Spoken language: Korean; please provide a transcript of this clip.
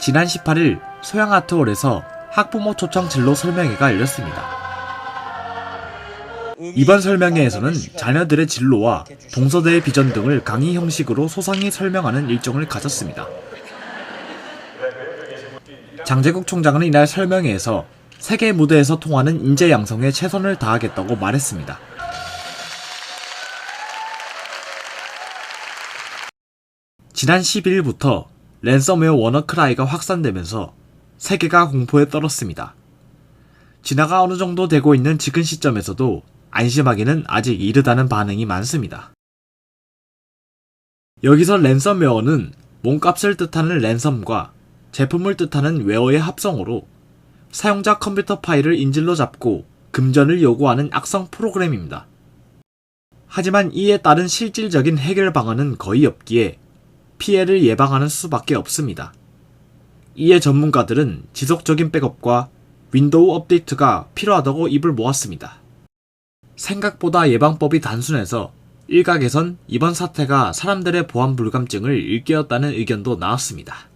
지난 18일 소양아트홀에서 학부모 초청 진로 설명회가 열렸습니다. 이번 설명회에서는 자녀들의 진로와 동서대의 비전 등을 강의 형식으로 소상히 설명하는 일정을 가졌습니다. 장재국 총장은 이날 설명회에서 세계 무대에서 통하는 인재 양성에 최선을 다하겠다고 말했습니다. 지난 12일부터 랜섬웨어 워너크라이가 확산되면서 세계가 공포에 떨었습니다. 진화가 어느 정도 되고 있는 지금 시점에서도 안심하기는 아직 이르다는 반응이 많습니다. 여기서 랜섬웨어는 몸값을 뜻하는 랜섬과 제품을 뜻하는 웨어의 합성어로 사용자 컴퓨터 파일을 인질로 잡고 금전을 요구하는 악성 프로그램입니다. 하지만 이에 따른 실질적인 해결 방안은 거의 없기에 피해를 예방하는 수밖에 없습니다. 이에 전문가들은 지속적인 백업과 윈도우 업데이트가 필요하다고 입을 모았습니다. 생각보다 예방법이 단순해서 일각에선 이번 사태가 사람들의 보안 불감증을 일깨웠다는 의견도 나왔습니다.